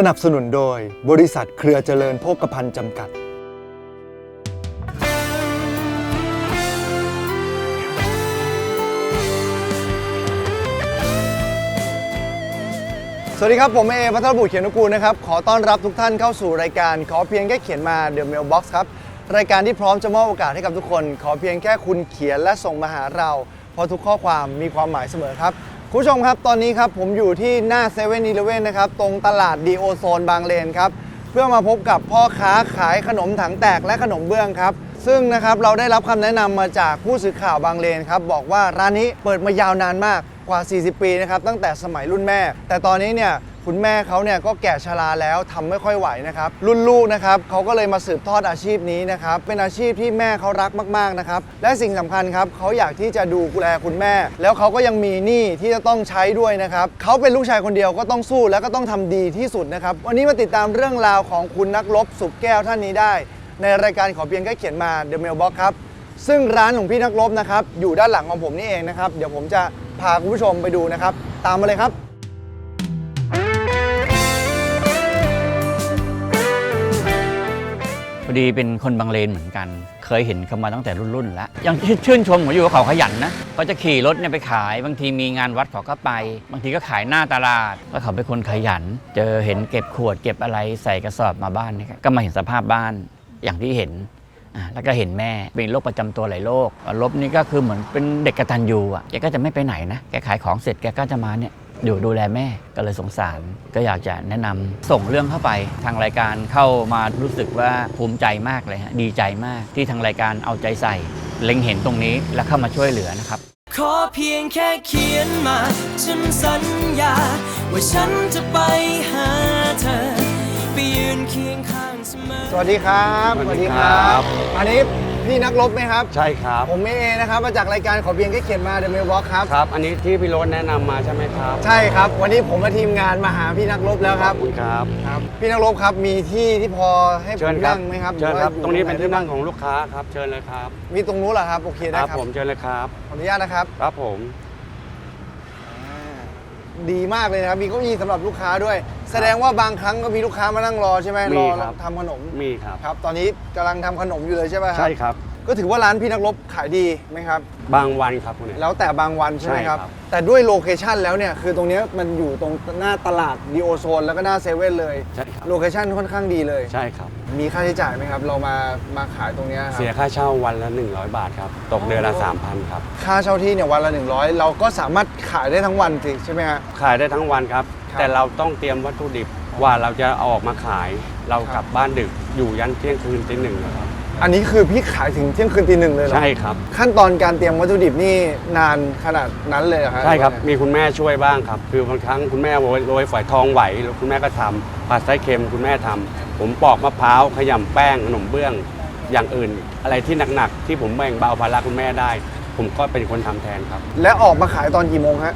สนับสนุนโดยบริษัทเครือเจริญโภคภัณฑ์จำกัด สวัสดีครับ ผมเอพัทรบุตรเขียนนุกูลนะครับ ขอต้อนรับทุกท่านเข้าสู่รายการ ขอเพียงแค่เขียนมา The Mailbox ครับ รายการที่พร้อมจะมอบโอกาสให้กับทุกคน ขอเพียงแค่คุณเขียนและส่งมาหาเรา เพราะทุกข้อความมีความหมายเสมอครับ คุณผู้ชมครับตอนนี้ครับผมอยู่ที่หน้า7 e เ e ่ e อนะครับ ตรงตลาดดีโอโซนบางเลนครับ เพื่อมาพบกับพ่อค้าขายขนมถังแตกและขนมเบื้องครับ ซึ่งนะครับเราได้รับคำแนะนำมาจากผู้สื่อข่าวบางเลนครับ บอกว่าร้านนี้เปิดมายาวนานมากกว่า 40 ปีนะครับ ตั้งแต่สมัยรุ่นแม่ แต่ตอนนี้เนี่ย คุณแม่เขาเนี่ยก็แก่ชราแล้วทำไม่ค่อยไหวนะครับ รุ่นลูกนะครับเขาก็เลยมาสืบทอดอาชีพนี้นะครับเป็นอาชีพที่แม่เขารักมากๆนะครับและสิ่งสำคัญครับเขาอยากที่จะดูแลคุณแม่ แล้วเขาก็ยังมีหนี้ที่จะต้องใช้ด้วยนะครับเขาเป็นลูกชายคนเดียวก็ต้องสู้แล้วก็ต้องทำดีที่สุดนะครับวันนี้มาติดตามเรื่องราวของคุณนักรบสุขแก้วท่านนี้ได้ ในรายการขอเพียงแค่เขียนมา The Mailbox ครับซึ่งร้านของพี่นักรบนะครับอยู่ด้านหลังของผมนี่เองนะครับเดี๋ยวผมจะพาคุณผู้ชมไปดูนะครับ ตามมาเลยครับ ดีเป็นคนบางเลนเหมือนกัน เคยเห็นเขามาตั้งแต่รุ่นๆแล้วยังชื่นชมผมอยู่ว่าเขาขยันนะเขาจะขี่รถเนี่ยไปขาย บางทีมีงานวัดเขาก็ไป บางทีก็ขายหน้าตลาดว่าเขาเป็นคนขยัน เจอเห็นเก็บขวดเก็บอะไรใส่กระสอบมาบ้านนี่ก็มาเห็นสภาพบ้านอย่างที่เห็นแล้วก็เห็นแม่เป็นโรคประจำตัวหลายโรคลบนี่ก็คือเหมือนเป็นเด็กกระตันยูอะแกก็จะไม่ไปไหนนะแกขายของเสร็จแกก็จะมาเนี่ย อยู่ดูแลแม่ก็เลยสงสารก็อยากจะแนะนำส่งเรื่องเข้าไปทางรายการเข้ามารู้สึกว่าภูมิใจมากเลยฮะดีใจมากที่ทางรายการเอาใจใส่ เล็งเห็นตรงนี้และเข้ามาช่วยเหลือนะครับ ขอเพียงแค่เขียนมา ฉันสัญญา ว่าฉันจะไปหาเธอไปยืนเคียงข้างเสมอสวัสดีครับ สวัสดีครับ อันนี้ พี่นักรบไหมครับ ใช่ครับผมเอนะครับมาจากรายการขอเพียงแค่เขียนมา The Mailbox ครับครับ อันนี้ที่พี่โรสแนะนำมาใช่ไหมครับใช่ครับ วันนี้ผมและทีมงานมาหาพี่นักรบแล้วครับขอณครับครับ พี่นักรบครับมีที่ที่พอให้ผเชิมญครับนั่งไหมครับเชิญครับ หอว่าอยู่ตรงนี้เป็นที่นั่งไหของลูกค้าครับ เชิญเลยครับมีตรงนู้นเหรอครับโอเคคได้รับครับผมเชิญเลยครับ ขออนุญาตนะครับ ครับผมอ่าดีมากเลยนะครับ มีเก้าอี้สำหรับลูกค้าด้วย แสดงว่าบางครั้งก็มีลูกค้ามานั่งรอใช่ไหมมีรอครับ ทำขนมมีครับครับ ตอนนี้กำลังทำขนมอยู่เลยใช่ไหมครับใช่ครับ ก็ถือว่าร้านพี่นักรบขายดีไหมครับ บางวันครับคุณเนี่ยแล้วแต่บางวันใช่ไหมครับ ใช่ครับ แต่ด้วยโลเคชันแล้วเนี่ย คือตรงเนี้ยมันอยู่ตรงหน้าตลาดดีโอโซนแล้วก็หน้าเซเว่นเลย ใช่ครับ โลเคชันค่อนข้างดีเลย ใช่ครับ มีค่าใช้จ่ายไหมครับ เรามามาขายตรงเนี้ยครับ เสียค่าเช่าวันละ 100 บาทครับ ตกเดือนละ 3,000 ครับ ค่าเช่าที่เนี่ยวันละ 100 เราก็สามารถขายได้ทั้งวันสิใช่ไหมฮะ ขายได้ทั้งวันครับ ครับ แต่เราต้องเตรียมวัตถุดิบว่าเราจะเอาออกมาขาย เราครับกลับบ้านดึกอยู่ยันเที่ยงคืนตีหนึ่งนะครับอันนี้คือพี่ขายถึงเที่ยงคืนตีหนึ่งเลยเหรอใช่ครับ ขั้นตอนการเตรียมวัตถุดิบนี่นานขนาดนั้นเลยเหรอฮะใช่ครับหอว่าไงมีคุณแม่ช่วยบ้างครับ คือบางครั้งคุณแม่โรยโรยฝอยทองไหวแล้วคุณแม่ก็ทำผัดไส้เค็มคุณแม่ทำผมปอกมะพร้าวขยำแป้งขนมเบื้องอย่างอื่น อะไรที่หนักๆที่ผมแบ่งเบาภาระคุณแม่ได้ ผมก็เป็นคนทำแทนครับ และออกมาขายตอนกี่โมงฮะ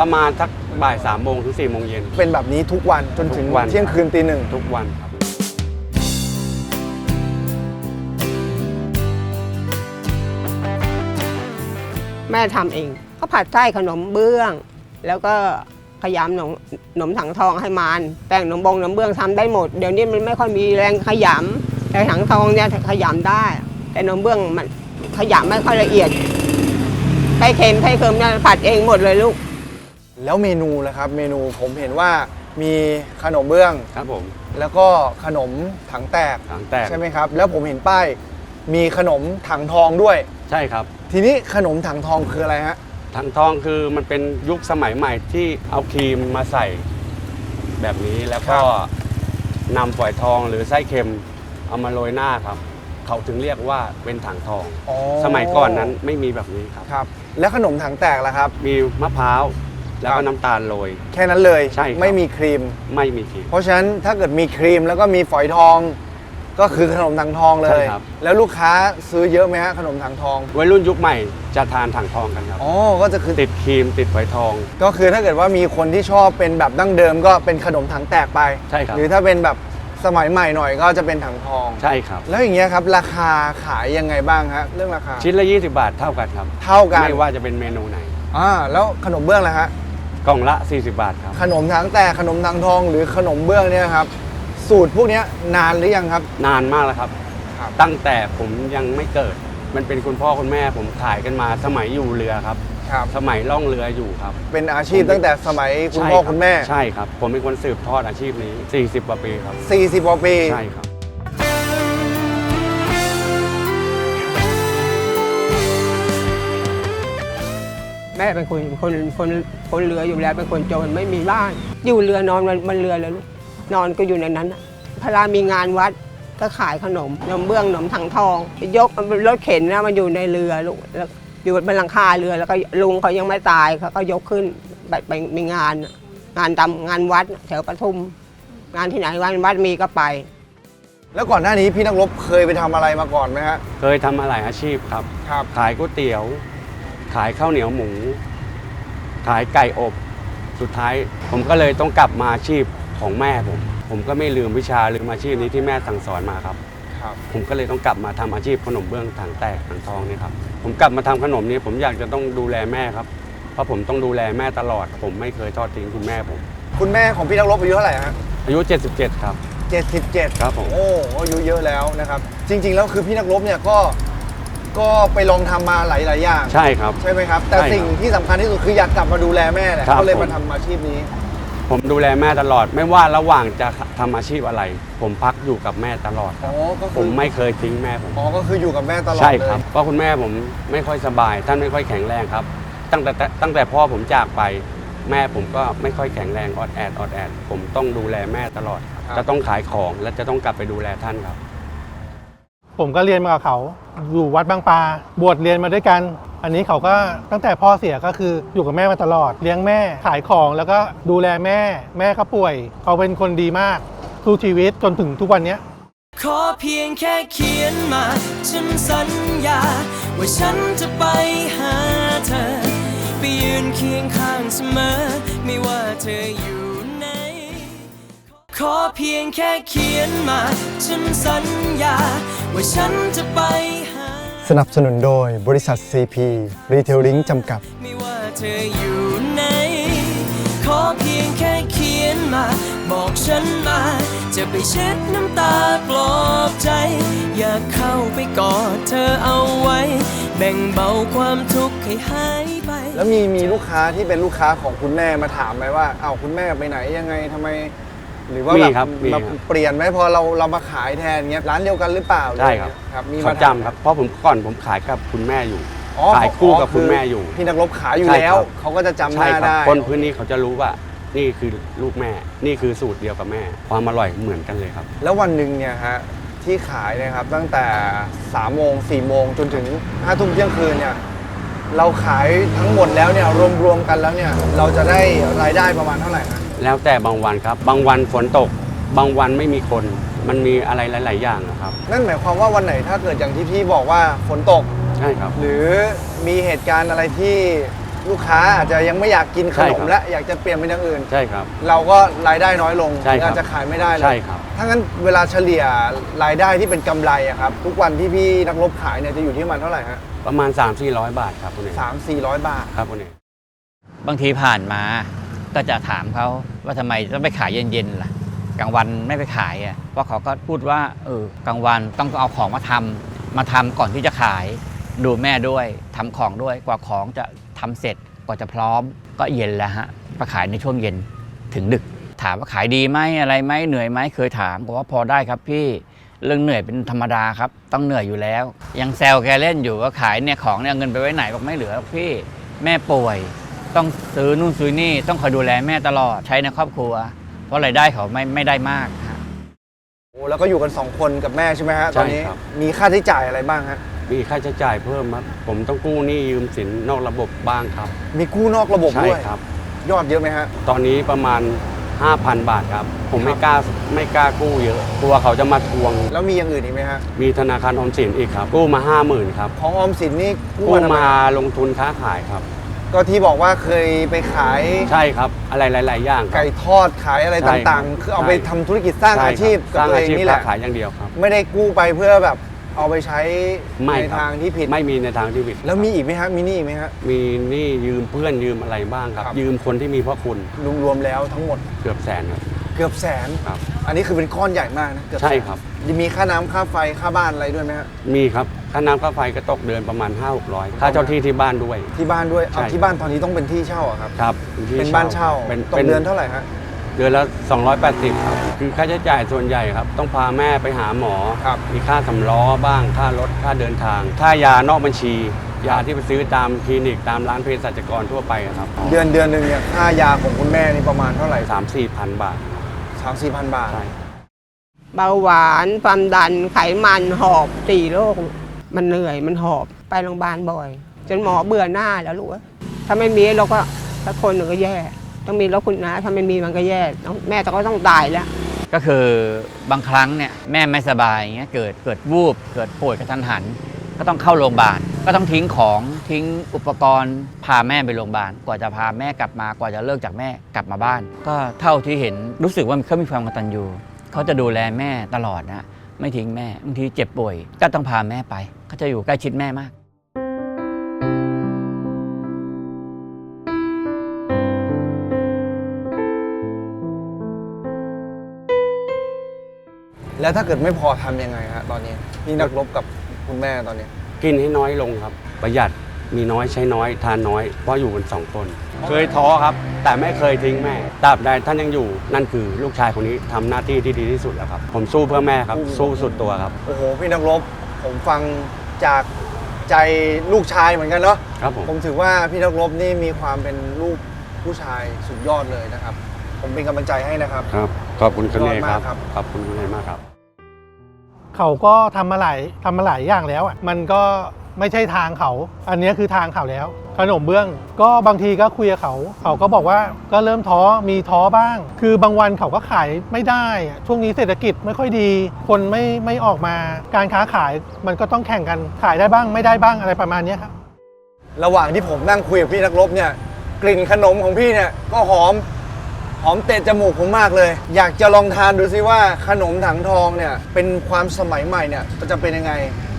ประมาณสักบ่ายสามโมงถึงสี่โมงเย็น เป็นแบบนี้ทุกวันจนถึงทุกวัน เที่ยงคืนตีหนึ่งทุกวันครับ แม่ทำเองก็ผัดไส้ขนมเบื้อง แล้วก็ขยำหนมหนมถังทองให้มันแป้งหนมบงหนมเบื้องทำได้หมด เดี๋ยวนี้มันไม่ค่อยมีแรงขยำแต่ถังทองเนี่ยขยำได้ แต่หนมเบื้องมันขยำไม่ค่อยละเอียดไส้เค็มไส้เค็มเนี่ยผัดเองหมดเลยลูก แล้วเมนูล่ะครับเมนูผมเห็นว่ามีขนมเบื้อง ครับผม แล้วก็ขนมถังแตกถังแตก ใช่ไหมครับ แล้วผมเห็นป้ายมีขนมถังทองด้วย ใช่ครับ ทีนี้ขนมถังทองคืออะไรฮะถังทองคือมันเป็นยุคสมัยใหม่ที่เอาครีมมาใส่แบบนี้แล้วก็นำฝอยทองหรือไส้เค็มเอามาโรยหน้าครับ เขาถึงเรียกว่าเป็นถังทองอ๋อสมัยก่อนนั้นไม่มีแบบนี้ครับ ครับ แล้วขนมถังแตกล่ะครับ มีมะพร้าว แล้วครัก็บน้ำตาลโรย แค่นั้นเลยใช่ครับ ไม่มีครีม ไม่มีครีม เพราะฉะนั้นถ้าเกิดมีครีมแล้วก็มีฝอยทอง ก็คือขนมถังทองเลใช่ย ครับ แล้วลูกค้าซื้อเยอะไหมฮะขนมถังทองวัยรุ่นยุคใหม่จะทานถังทองกันครับ อ๋อก็จะคือติดครีมติดฝอยทอง ก็คือถ้าเกิดว่ามีคนที่ชอบเป็นแบบดั้งเดิม ก็เป็นขนมถังแตกไปใช่ครับ หรือถ้าเป็นแบบสมัยใหม่หน่อยก็จะเป็นถังทอง ใช่ครับ แล้วอย่างเงี้ยครับราคาขายยังไงบ้างฮะเรื่องราคาชิ้นละ 20 บาทเท่ากันครับ เท่ากันไม่ว่าจะเป็นเมนูไหน อ่าแล้วขนมเบื้องล่ะฮะ กล่องละ 40 บาทครับ ขนมถังแตกขนมถังทองหรือขนมเบื้องเนี่ยครับ สูตรพวกเนี้ยนานหรือยังครับ นานมากแล้วครับ ครับ ตั้งแต่ผมยังไม่เกิด มันเป็นคุณพ่อคุณแม่ผมขายกันมาสมัยอยู่เรือครับ ครับ สมัยล่องเรืออยู่ครับเป็นอาชีพตั้งแต่สมัยคุณใช่พ่อรับคุณแม่ ใช่ครับ ผมเป็นคนสืบทอดอาชีพนี้ 40กว่าปีครับ 40กว่าปี ใช่ครับ แม่เป็นคนคนคนคนเรืออยู่แล้วเป็นคนจนไม่มีบ้าน อยู่เรือนอนมันมันเรือเลยลูกนอนก็อยู่ในนั้นน่ะพลามีงานวัดก็ขายขนมนมเบื้องขนมถังทอง ยกรถเข็นนะมันอยู่ในเรือลูกแล้วอยู่บนหลังคาเรือแล้วก็ลุงเขายังไม่ตายเขาก็ยกขึ้นไปไปมีงานน่ะงานตามงานวัดแถวปทุม งานที่ไหนงานวัดมีก็ไป แล้วก่อนหน้านี้พี่นักรบเคยไปทำอะไรมาก่อนไหมฮะเคยทำมาหลายอาชีพครับครับขายก๋วยเตี๋ยว ขายข้าวเหนียวหมู ขายไก่อบ สุดท้าย ผมก็เลยต้องกลับมาอาชีพของแม่ผม ผมก็ไม่ลืมวิชาลืมอาชีพนี้ที่แม่สั่งสอนมาครับ ครับ ผมก็เลยต้องกลับมาทำอาชีพขนมเบื้องถังแตกถังทองนี่ครับ ผมกลับมาทำขนมนี้ผมอยากจะต้องดูแลแม่ครับ เพราะผมต้องดูแลแม่ตลอด ผมไม่เคยทอดทิ้งคุณแม่ผม คุณแม่ของพี่นักรบอายุเท่าไหร่ฮะอายุ 77 ครับ 77 ครับผม โอ้อายุเยอะแล้วนะครับ จริง ๆ แล้วคือพี่นักรบเนี่ยก็ ก็ไปลองทำมาหลาย ๆ อย่าง ใช่ครับ ใช่ไหมครับ แต่ใช่ครับสิ่งที่สำคัญที่สุดคืออยากกลับมาดูแลแม่แหละครับ ก็เลยผมมาทำอาชีพนี้ ผมดูแลแม่ตลอด ไม่ว่าระหว่างจะทำอาชีพอะไร ผมพักอยู่กับแม่ตลอดคอ๋รัอบก็ผคือมไม่เคยทิ้งแม่ผม อ๋อก็คืออยู่กับแม่ตลอดใช่เลยครับ เพราะคุณแม่ผมไม่ค่อยสบาย ท่านไม่ค่อยแข็งแรงครับ ตั้งแต่ตั้งแต่พ่อผมจากไป แม่ผมก็ไม่ค่อยแข็งแรงออดแอดออดแอด ผมต้องดูแลแม่ตลอด จะต้องขายของและจะต้องกลับไปดูแลท่านครับ ผมก็เรียนมากับเขา อยู่วัดบางปลาบวชเรียนมาด้วยกัน อันนี้เขาก็ตั้งแต่พ่อเสียก็คืออยู่กับแม่มาตลอด เลี้ยงแม่ขายของแล้วก็ดูแลแม่ แม่ก็ป่วย เขาเป็นคนดีมากสู้ชีวิตจนถึงทุกวันนี้ขอเพียงแค่เขียนมา ฉันสัญญา ว่าฉันจะไปหาเธอ ไปยืนเคียงข้างเสมอ ไม่ว่าเธออยู่ไหนขอเพียงแค่เขียนมา ฉันสัญญา ว่าฉันจะไปหาสนับสนุนโดยบริษัท CP Retailing จำกัด ไม่ว่าเธออยู่ไหนขอเพียงแค่เขียนมา บอกฉันมา จะไปเช็ดน้ำตาปลอบใจ อยากเข้าไปกอดเธอเอาไว้ แบ่งเบาความทุกข์ให้หายไป แล้วมีมีลูกค้าที่เป็นลูกค้าของคุณแม่มาถามไหมว่า เอ้าคุณแม่ไปไหนยังไงทำไม หรือว่ามีแบบครับมีแบบครับ เปลี่ยนไหมพอเราเรามาขายแทนเงี้ยร้านเดียวกันหรือเปล่าใช่ครับ ครับมีเขามาถามจำครับ เพราะผมก่อนผมขายกับคุณแม่อยู่ อ๋อขายคู่กับคุณแม่อยู่ พี่นักรบขายอยู่ใช่แล้วครับเขาก็จะจำหใช่น้าครับ ได้คนพื้นนี้เขาจะรู้ว่า นี่คือลูกแม่ นี่คือสูตรเดียวกับแม่ ความอร่อยเหมือนกันเลยครับ แล้ววันหนึ่งเนี่ยฮะที่ขายเนะครับตั้งแต่3ามโมงสี่โมงจนถึงห้าทุ่มเที่ยงคืนเนี่ยเราขายทั้งหมดแล้วเนี่ยรวมๆกันแล้วเนี่ยเราจะได้รายได้ประมาณเท่าไหร่ฮะ แล้วแต่บางวันครับ บางวันฝนตก บางวันไม่มีคน มันมีอะไรหลาย ๆ อย่างอะครับ นั่นหมายความว่าวันไหนถ้าเกิดอย่างที่พี่บอกว่าฝนตก ใช่ครับ หรือมีเหตุการณ์อะไรที่ลูกค้าอาจจะยังไม่อยากกินขใช่นครัมบและอยากจะเปลี่ยนเป็นอย่างอื่น ใช่ครับ เราก็รายได้น้อยลงใช่หรือครับอาจจะขายไม่ได้เลยใช่ครับ ถ้างั้นเวลาเฉลี่ยรายได้ที่เป็นกำไรอะครับ ทุกวันที่พี่นักรบขายเนี่ยจะอยู่ที่ประมันเท่าไหร่ฮะประมาณ 3 4 0 0 บาทครับคุณเอกสามสี่ร้อยบาท ครับคุณเอก บางทีผ่านมา ก็จะถามเขาว่าทำไมต้องไปขายเย็นๆล่ะกลางวันไม่ไปขายอะเพราะเขาก็พูดว่าเออกลางวันต้องเอาของมาทำมาทำก่อนที่จะขาย ดูแม่ด้วยทำของด้วยกว่าของจะทำเสร็จกว่าจะพร้อม ก็เย็นแล้วฮะมาขายในช่วงเย็นถึงดึก ถามว่าขายดีไหมอะไรไหมเหนื่อยไหมเคยถามบอกว่าพอได้ครับพี่เรื่องเหนื่อยเป็นธรรมดาครับ ต้องเหนื่อยอยู่แล้ว ยังแซวแกเล่นอยู่ว่าขายเนี่ยของเนี่ยเงินไปไว้ไหนบอกไม่เหลือพี่แม่ป่วย ต้องซื้อนู่นซื้อนี่ต้องคอยดูแลแม่ตลอดใช้ในครอบครัว เพราะรายได้เขาไม่ไม่ได้มากฮะ โอ้แล้วก็อยู่กัน 2 คนกับแม่ใช่ไหมฮะตอนนี้ใช่ครับ มีค่าใช้จ่ายอะไรบ้างฮะมีค่าใช้จ่ายเพิ่มครับ ผมต้องกู้หนี้ยืมสินนอกระบบบ้างครับมีกู้นอกระบบใช่ด้วยครับ ยอดเยอะไหมฮะ ตอนนี้ประมาณ 5,000 บาทครับ ผมไม่กล้าไม่กล้ากู้เยอะกลัวเขาจะมาทวง แล้วมีอย่างอื่นอีกไหมฮะมีธนาคารออมสินอีกครับ กู้มา 50,000ครับของออมสินนี่กู้กู้มาทำไมมาลงทุนค้าขายครับ ก็ที่บอกว่าเคยไปขายใช่ครับ อะไรหลาย ๆ อย่างครับ ไก่ทอดขายอะไรใช่ครับต่างๆ คือเอาไปใช่ ทำธุรกิจสร้างใช่อาชีพคกับสร้างตัวอาเองชีพนี่แหค้าละ ขายอย่างเดียวครับ ไม่ได้กู้ไปเพื่อแบบเอาไปใช้ไม่ในครับ ทางที่ผิด ไม่มีในทางที่ผิดแล้วมีอีกไหมฮะมีหนี่อีกไหมฮะ มีหนี่ยืมเพื่อนยืมอะไรบ้างครับ ครับ ยืมคนที่มีพระคุณรวมๆแล้วทั้งหมดเกือบแสนครับ เกือบแสน ครับ อันนี้คือเป็นก้อนใหญ่มากนะเกือบแสนใช่ครับ มีค่าน้ำค่าไฟค่าบ้านอะไรด้วยไหมฮะมีครับ ค่าน้ำค่าไฟก็ตกเดือนประมาณ 5 6 0 0 ค่าเช่าที่ที่บ้านด้วย ที่บ้านด้วยเอาใช่ ที่บ้านตอนนี้ต้องเป็นที่เช่าอะครับ ครับที่เป็นบ้านเช่าเป็นตกเป็นเดือนเท่าไหร่ฮะ เดือนละ 280ครับคือค่าใช้จ่ายส่วนใหญ่ครับ ต้องพาแม่ไปหาหมอ ครับ มีค่าสำล้อบ้าง ค่ารถ ค่าเดินทาง ค่ายานอกบัญชี ยาที่ไปซื้อตามคลินิกตามร้านเภสัชกรทั่วไปอะครับเดือนเดือนหนึ่งเนี่ยค่ายาของคุณแม่นี่ประมาณเท่าไหร่ สามสี่พันบาท สามสี่พันบาท ใช่ เบาหวานความดันไขมันหอบสี่โรคมันเหนื่อยมันหอบไปโรงพยาบาลบ่อย จนหมอเบื่อหน้าแล้วลูกเอ้ยถ้าไม่มีเราก็สักคนหนึ่งก็แย่ ต้องมีแล้วคุณนะถ้าไม่มีมันก็แย่ต้องแม่ก็ต้องตายแล้ว ก็คือบางครั้งเนี่ยแม่ไม่สบายอย่างเงี้ยเกิดเกิดวูบเกิดป่วยกระทันหัน ก็ต้องเข้าโรงพยาบาล ก็ต้องทิ้งของทิ้งอุปกรณ์ พาแม่ไปโรงพยาบาล กว่าจะพาแม่กลับมากว่าจะเลิกจากแม่กลับมาบ้าน ก็เท่าที่เห็นรู้สึกว่าเขามีความกตัญญูเขาจะดูแลแม่ตลอดนะไม่ทิ้งแม่บางทีเจ็บป่วย ก็ต้องพาแม่ไปเขาจะอยู่ใกล้ชิดแม่มากแล้วถ้าเกิดไม่พอทำยังไงฮะตอนนี้พี่นักรบกับ คุณแม่ตอนนี้ กินให้น้อยลงครับ ประหยัดมีน้อยใช้น้อยทานน้อย เพราะอยู่กันสองคน เคยท้อครับ แต่ไม่เคยทิ้งแม่ตราบใดท่านยังอยู่ นั่นคือลูกชายคนนี้ทำหน้าที่ที่ดีที่สุดแล้วครับ ผมสู้เพื่อแม่ครับ สู้สุดตัวครับ โอ้โห พี่นักรบ ผมฟังจากใจลูกชายเหมือนกันเนาะครับผม ผมถือว่าพี่นักรบนี่มีความเป็นลูกผู้ชายสุดยอดเลยนะครับ ผมเป็นกำลังใจให้นะครับ ครับ ขอบคุณคุณเนยอดคมารักบครับ ขอบคุณคุณเนมากครับ เขาก็ทำมาหลายทำมาหลายอย่างแล้วอะมันก็ไม่ใช่ทางเขา อันนี้คือทางเขาแล้ว ขนมเบื้อง ก็บางทีก็คุยกับเขา เขาก็บอกว่าก็เริ่มท้อ มีท้อบ้าง คือบางวันเขาก็ขายไม่ได้ ช่วงนี้เศรษฐกิจไม่ค่อยดี คนไม่ไม่ออกมา การค้าขายมันก็ต้องแข่งกัน ขายได้บ้างไม่ได้บ้างอะไรประมาณนี้ครับ ระหว่างที่ผมนั่งคุยกับพี่นักรบเนี่ย กลิ่นขนมของพี่เนี่ยก็หอม หอมเตะจมูกผมมากเลย อยากจะลองทานดูซิว่าขนมถังทองเนี่ยเป็นความสมัยใหม่เนี่ยจะเป็นยังไง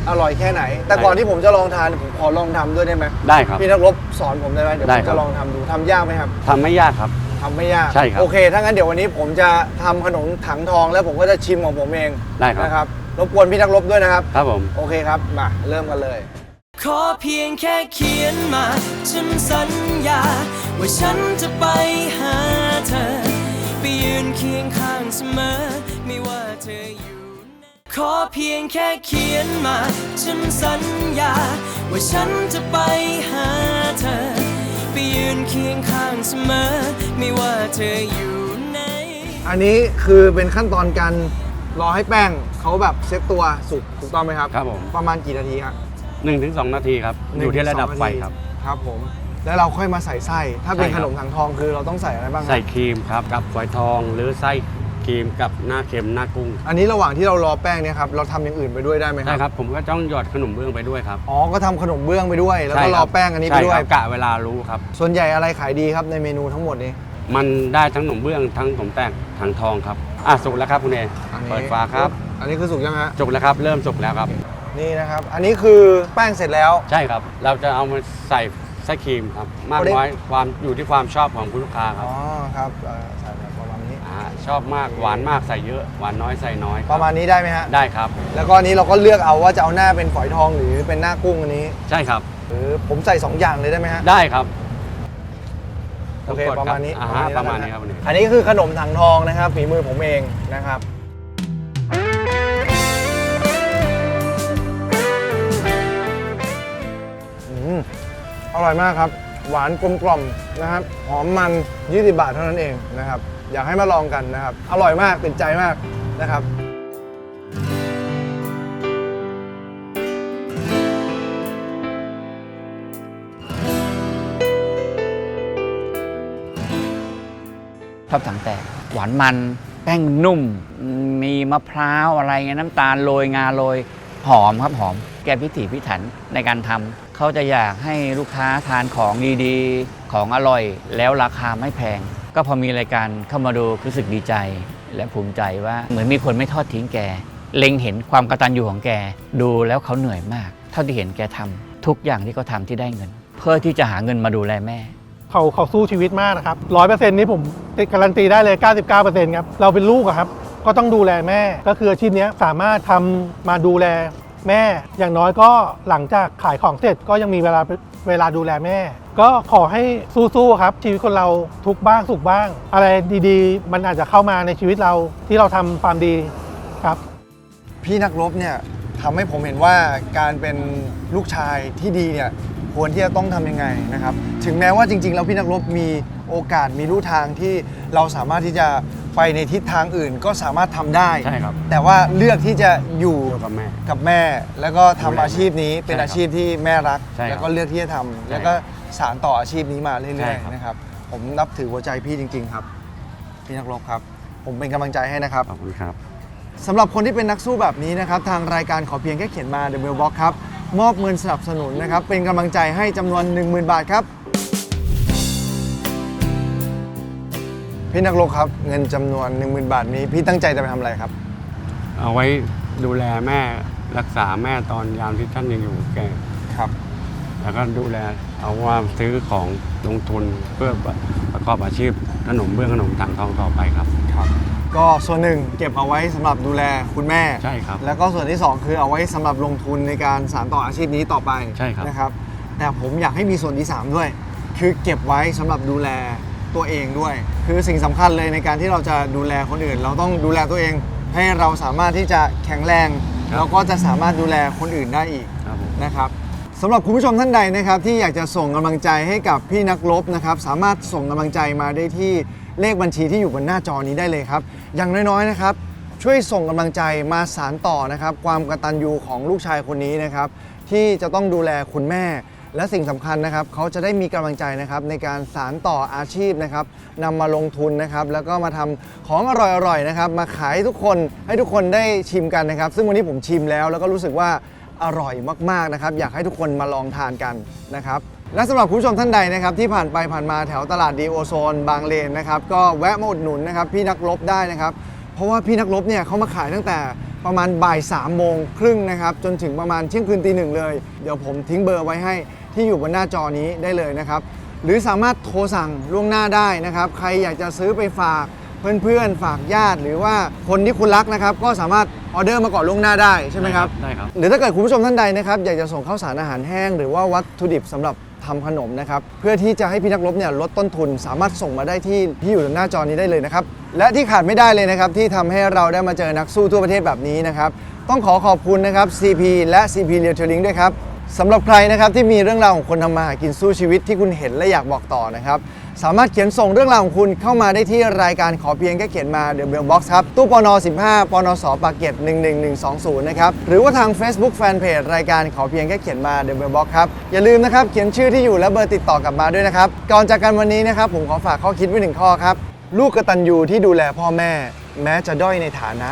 อร่อยแค่ไหน แต่ก่อนที่ผมจะลองทานผมขอลองทำด้วยได้ไหมได้ครับพี่นักรบสอนผมได้ไหมเดี๋ยวได้ผมครับจะลองทำดูทำยากไหมครับทำไม่ยากครับทำไม่ยากใช่ครับโอเคถ้างั้นเดี๋ยววันนี้ผมจะทำขนมถังทอง แล้วผมก็จะชิมของผมเองได้ครับนะครับรบกวนพี่นักรบด้วยนะครับครับผมโอเคครับมาเริ่มกันเลย ขอเพียงแค่เขียนมาฉันสัญญา ว่าฉันจะไปหาเธอ ไปยืนเคียงข้างเสมอ ไม่ว่าเธออยู่ไหนขอเพียงแค่เขียนมา ฉันสัญญา ว่าฉันจะไปหาเธอ ไปยืนเคียงข้างเสมอ ไม่ว่าเธออยู่ไหน อันนี้คือเป็นขั้นตอนการรอให้แป้งเขาแบบเซ็ตตัวสุกถูกต้องไหมครับ ครับผม ประมาณกี่นาทีครับ 1-2 นาทีครับ อยู่ที่ระดับไฟครับ ครับผม แล้วเราค่อยมาใส่ไส้ ถ้าเป็นใช่คขรับ นมถังทองคือเราต้องใส่อะไรบ้างครับ ใส่ครีมครับกับฝอยทองหรือไส้ครีมกับหน้าเค็มหน้ากุ้งอันนี้ระหว่างที่เรารอแป้งเนี่ยครับเราทำอย่างอื่นไปด้วยได้ไหมคใช่รับครับผมก็ต้องหยอดขนมเบื้องไปด้วยครับอ๋อก็ทำขนมเบื้องไปด้วย แล้วก็ใช่รคอบแป้งอันนี้ไปใช่ด้วยครับกะเวลารู้ครับ ส่วนใหญ่อะไรขายดีครับในเมนูทั้งหมดนี้ มันได้ทั้งขนมเบื้องทั้งขนมแป้งถังทองครับอะสุกแล้วครับคุณเออันนี้ เปิดฝาครับอันนี้คือสุกยังฮะ สุกแล้วครับ เริ่มสุกแล้วครับ นี่นะครับ อันนี้คือแป้งเสร็จแล้ว ใช่ครับ เราจะเอามาใส่ ไส้ครีมครับ มากเอาดิน้อยความอยู่ที่ความชอบของคุณลูกค้าครับอ๋อครับเอ่อใส่แบบประมาณนี้อ่าชอบมากหวานมากใส่เยอะ หวานน้อยใส่น้อยคปบระมาณนี้ได้ไหมฮะ ได้ครับ แล้วก็อันนี้เราก็เลือกเอาว่าจะเอาหน้าเป็นฝอยทองหรือเป็นหน้ากุ้งอันนี้ ใช่ครับหรือผมใส่2อย่างเลยได้ไหมฮะ ได้ครับโอเคกดประมาณนี้อ่าฮะปประระมามาณณนี้นี้แล้ควรับกันคุณเออันนี้คือขนมถังทองนะครับฝีมือผมเองนะครับ อร่อยมากครับ หวานกลมกล่อมนะครับ หอมมัน 20 บาทเท่านั้นเองนะครับ อยากให้มาลองกันนะครับ อร่อยมากเป็นใจมากนะครับชอบถังแตกหวานมัน แป้งนุ่ม มีมะพร้าวอะไรเงี้ยน้ำตาลโรยงาโรยหอมครับหอม แกพิถีพิถันในการทำ เขาจะอยากให้ลูกค้าทานของดีๆ ของอร่อย แล้วราคาไม่แพง ก็พอมีรายการเข้ามาดูรู้สึกดีใจ และภูมิใจว่าเหมือนมีคนไม่ทอดทิ้งแก เล็งเห็นความกระตัญญูของแก ดูแล้วเขาเหนื่อยมาก เท่าที่เห็นแกทำทุกอย่างที่เขาทำที่ได้เงิน เพื่อที่จะหาเงินมาดูแลแม่เขาเขาสู้ชีวิตมากนะครับร้อยเปอร์เซ็นต์นี้ผมการันตีได้เลย 99%ครับ เราเป็นลูกอะครับ ก็ต้องดูแลแม่ ก็คืออาชีพนี้สามารถทำมาดูแล แม่อย่างน้อยก็หลังจากขายของเสร็จก็ยังมีเวลาเวลาดูแลแม่ ก็ขอให้สู้ๆครับ ชีวิตคนเราทุกบ้างสุขบ้าง อะไรดีๆ มันอาจจะเข้ามาในชีวิตเราที่เราทำความดีครับ พี่นักรบเนี่ยทำให้ผมเห็นว่าการเป็นลูกชายที่ดีเนี่ยควรที่จะต้องทำยังไงนะครับ ถึงแม้ว่าจริงๆ แล้วพี่นักรบมีโอกาสมีลู่ทางที่เราสามารถที่จะ ไปในทิศทางอื่นก็สามารถทำได้ ใช่ครับ แต่ว่าเลือกที่จะอยู่ อยู่กับแม่ กับแม่แล้วก็ทำดูแลอาชีพนี้เป็นใช่ครับอาชีพที่แม่รัก ใช่ครับแล้วก็เลือกที่จะทำแล้วก็สานต่ออาชีพนี้มาใช่เรื่อยครับ ๆนะครับ ผมนับถือหัวใจพี่จริง ๆ ครับ พี่นักรบครับ ผมเป็นกำลังใจให้นะครับ ขอบคุณครับ สำหรับคนที่เป็นนักสู้แบบนี้นะครับ ทางรายการขอเพียงแค่เขียนมา The Mailbox ครับ มอบเงินสนับสนุนนะครับ เป็นกำลังใจให้จำนวน 10,000 บาทครับ พี่นักรบครับ เงินจำนวน 10,000 บาทนี้ พี่ตั้งใจจะไปทำอะไรครับ เอาไว้ดูแลแม่รักษาแม่ตอนยามที่ท่านยังอยู่แก่ ครับ แล้วก็ดูแลเอาว่าซื้อของลงทุนเพื่อประกอบอาชีพขนมเบื้องขนมถังทองต่อไปครับ ครับ ก็ส่วนหนึ่งเก็บเอาไว้สำหรับดูแลคุณแม่ ใช่ครับ แล้วก็ส่วนที่สองคือเอาไว้สำหรับลงทุนในการสานต่ออาชีพนี้ต่อไปใช่ครับ นะครับ แต่ผมอยากให้มีส่วนที่ 3 ด้วย คือเก็บไว้สำหรับดูแล ตัวเองด้วย คือสิ่งสำคัญเลยในการที่เราจะดูแลคนอื่น เราต้องดูแลตัวเอง ให้เราสามารถที่จะแข็งแรงแล้วก็จะสามารถดูแลคนอื่นได้อีกครับผมนะครับสำหรับคุณผู้ชมท่านใดนะครับที่อยากจะส่งกำลังใจให้กับพี่นักรบนะครับสามารถส่งกำลังใจมาได้ที่เลขบัญชีที่อยู่บนหน้าจอนี้ได้เลยครับ อย่างน้อยๆนะครับ ช่วยส่งกำลังใจมาสารต่อนะครับ ความกตัญญูของลูกชายคนนี้นะครับ ที่จะต้องดูแลคุณแม่ และสิ่งสำคัญนะครับเขาจะได้มีกำลังใจนะครับในการสารต่ออาชีพนะครับนำมาลงทุนนะครับแล้วก็มาทำของอร่อยๆนะครับมาขายให้ทุกคนให้ทุกคนได้ชิมกันนะครับ ซึ่งวันนี้ผมชิมแล้ว แล้วก็รู้สึกว่าอร่อยมากๆนะครับอยากให้ทุกคนมาลองทานกันนะครับและสำหรับคุณผู้ชมท่านใดนะครับที่ผ่านไปผ่านมาแถวตลาดดีโอโซน บางเลนนะครับก็แวะมาอุดหนุนนะครับพี่นักรบได้นะครับ เพราะว่าพี่นักรบเนี่ยเขามาขายตั้งแต่ ประมาณบ่าย3ามโมงครึ่งนะครับ จนถึงประมาณเที่ยงคืนตีหนึ่งเลย เดี๋ยวผมทิ้งเบอร์ไว้ให้ที่อยู่บนหน้าจอนี้ได้เลยนะครับ หรือสามารถโทรสั่งล่วงหน้าได้นะครับ ใครอยากจะซื้อไปฝากเพื่อนๆ ฝากญาติ หรือว่าคนที่คุณรักนะครับ ก็สามารถออเดอร์มาก่อนล่วงหน้าได้ใช่ไหมครับ ได้ครับ หรือถ้าเกิดคุณผู้ชมท่านใดนะครับ อยากจะส่งข้าวสารอาหารแห้ง หรือว่าวัตถุดิบสำหรับ ทำขนมนะครับเพื่อที่จะให้พี่นักรบเนี่ยลดต้นทุน สามารถส่งมาได้ที่ที่อยู่หน้าจอนี้ได้เลยนะครับและที่ขาดไม่ได้เลยนะครับที่ทำให้เราได้มาเจอนักสู้ทั่วประเทศแบบนี้นะครับต้องขอขอบคุณนะครับ CP และ CP r e t a i l i n g ด้วยครับ สำหรับใครนะครับที่มีเรื่องราวของคนทำมาหากินสู้ชีวิตที่คุณเห็นและอยากบอกต่อนะครับ สามารถเขียนส่งเรื่องราวของคุณเข้ามาได้ที่รายการขอเพียงแค่เขียนมา The Mail Box ครับ ตู้ปน15ปนสปากเกต11120 นะครับ หรือว่าทาง Facebook Fanpage รายการขอเพียงแค่เขียนมา The Mail Box ครับ อย่าลืมนะครับ เขียนชื่อที่อยู่และเบอร์ติดต่อกลับมาด้วยนะครับ ก่อนจากกันวันนี้นะครับผมขอฝากข้อคิดไว้หนึ่งข้อครับลูกกตัญญูที่ดูแลพ่อแม่ แม้จะด้อยในฐานะ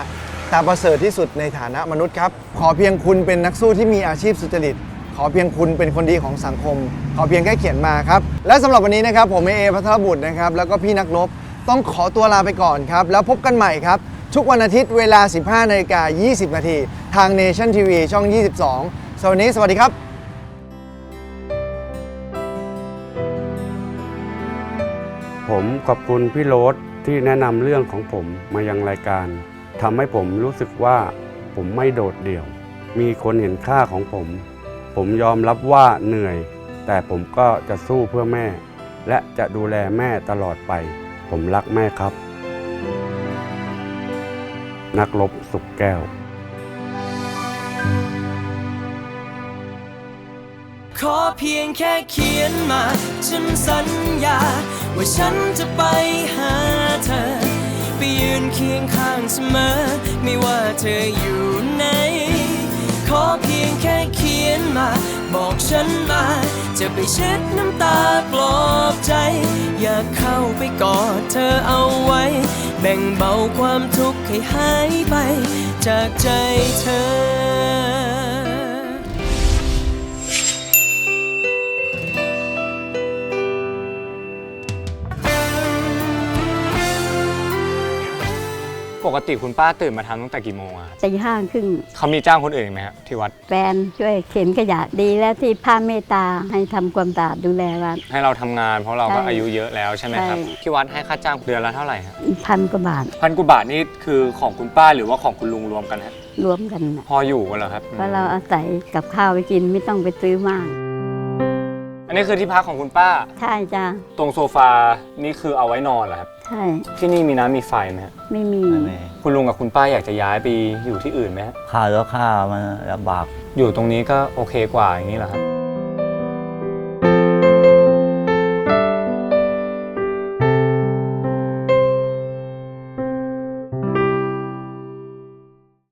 แต่ประเสริฐที่สุดในฐานะมนุษย์ครับขอเพียงคุณเป็นนักสู้ที่มีอาชีพสุจริต ขอเพียงคุณเป็นคนดีของสังคม ขอเพียงแค่เขียนมาครับ และสำหรับวันนี้นะครับ ผมเอเอพัทรบุตรนะครับ แล้วก็พี่นักรบต้องขอตัวลาไปก่อนครับ แล้วพบกันใหม่ครับ ทุกวันอาทิตย์เวลา 15นาฬิกา20 นาทีทาง Nation TV ช่อง 22สวัสดีสวัสดีครับผมขอบคุณพี่โรสที่แนะนำเรื่องของผมมายังรายการทำให้ผมรู้สึกว่าผมไม่โดดเดี่ยว มีคนเห็นค่าของผม ผมยอมรับว่าเหนื่อย แต่ผมก็จะสู้เพื่อแม่ และจะดูแลแม่ตลอดไป ผมรักแม่ครับ นักรบสุขแก้ว ขอเพียงแค่เขียนมา ฉันสัญญา ว่าฉันจะไปหาเธอ ไปยืนเคียงข้างเสมอ ไม่ว่าเธออยู่ไหน มา บอกฉันมา จะไปเช็ดน้ำตาปลอบใจ อยากเข้าไปกอดเธอเอาไว้ แบ่งเบาความทุกข์ให้หายไป จากใจเธอ ปกติคุณป้าตื่นมาทำตั้งแต่กี่โมงอะครับตีห้าครึ่งเขามีจ้างคนอื่นไหมครับที่วัดแฟนช่วยเข็นขยะดีแล้วที่พาเมตตาให้ทำความสะอาดดูแลวัด ให้เราทำงาน เพราะเราก็ใช่อายุเยอะแล้วใช่ไหมครับใช่ ที่วัดให้ค่าจ้างเดือนละเท่าไหร่ครับพันกว่าบาทพันกว่าบาทนี่คือของคุณป้าหรือว่าของคุณลุงรวมกันฮะรวมกันนะพออยู่กันเหรอครับเพราะเราอาศัยกับข้าวไปกินไม่ต้องไปซื้อมาก อันนี้คือที่พักของคุณป้า ใช่จ้าตรงโซฟานี่คือเอาไว้นอนเหรอครับ ใช่ ที่นี่มีน้ำมีไฟไหมฮะไม่มีคุณลุงกับคุณป้าอยากจะย้ายไปอยู่ที่อื่นไหมฮะข้าวแล้วข้าวมันลำบาก อยู่ตรงนี้ก็โอเคกว่าอย่างนี้เหรอครับ